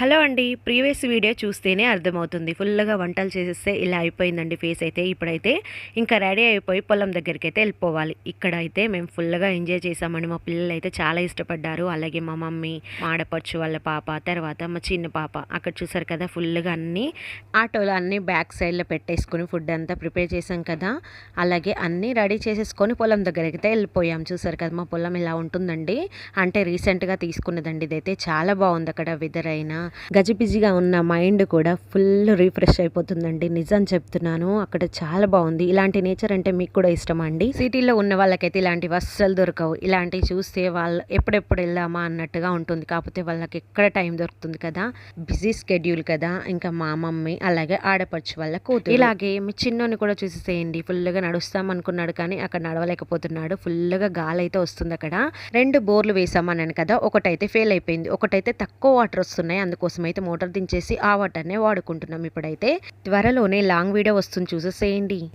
Hello అండి previous video చూస్తేనే అర్థమవుతుంది. ఫుల్గా వంటలు చేసేస్తే ఇలా అయిపోయిందండి ఫేస్ అయితే ఇప్పుడైతే ఇంకా రెడీ అయిపోయి పొలం దగ్గరికి అయితే వెళ్ళిపోవాలి. ఇక్కడ అయితే మేము ఫుల్గా ఎంజాయ్ చేసామండి మా పిల్లలు అయితే చాలా ఇష్టపడ్డారు. అలాగే మా మమ్మీ ఆడపడుచు వాళ్ళ పాప తర్వాత మా చిన్న పాప. అక్కడ చూసారు కదా ఫుల్గా అన్నీ ఆటోలో అన్నీ బ్యాక్ సైడ్లో పెట్టేసుకొని ఫుడ్ అంతా ప్రిపేర్ చేసాం కదా. అలాగే అన్నీ రెడీ చేసేసుకొని పొలం దగ్గరికి అయితే వెళ్ళిపోయాం. చూసారు కదా మా పొలం ఇలా ఉంటుందండి? అంటే రీసెంట్గా తీసుకున్నదండి ఇదైతే. చాలా బాగుంది అక్కడ వెదర్ అయినా గజిబిజిగా ఉన్న మైండ్ కూడా ఫుల్ రీఫ్రెష్ అయిపోతుందండి. నిజం చెప్తున్నాను. అక్కడ చాలా బాగుంది. ఇలాంటి నేచర్ అంటే మీకు కూడా ఇష్టమా అండి? సిటీలో ఉన్న వాళ్ళకైతే ఇలాంటివి అస్సలు దొరకవు. ఇలాంటివి చూస్తే వాళ్ళు ఎప్పుడెప్పుడు వెళ్దామా అన్నట్టుగా ఉంటుంది. కాకపోతే వాళ్ళకి ఎక్కడ టైం దొరుకుతుంది కదా? బిజీ స్కెడ్యూల్ కదా? ఇంకా మా మమ్మీ అలాగే ఆడపడుచు వాళ్ళ కూతురు. ఇలాగే మీ చిన్నోని కూడా చూసేసేయండి. ఫుల్గా నడుస్తాం అనుకున్నాడు కానీ అక్కడ నడవలేకపోతున్నాడు. ఫుల్గా గాలి అయితే వస్తుంది అక్కడ. రెండు బోర్లు వేసామన్నాను కదా? ఒకటైతే ఫెయిల్ అయిపోయింది. ఒకటైతే తక్కువ వాటర్ వస్తున్నాయి. కోసమైతే అయితే మోటార్ దించేసి ఆ వాటర్నే వాడుకుంటున్నాం ఇప్పుడైతే. త్వరలోనే లాంగ్ వీడియో వస్తుంది చూసేసేయండి.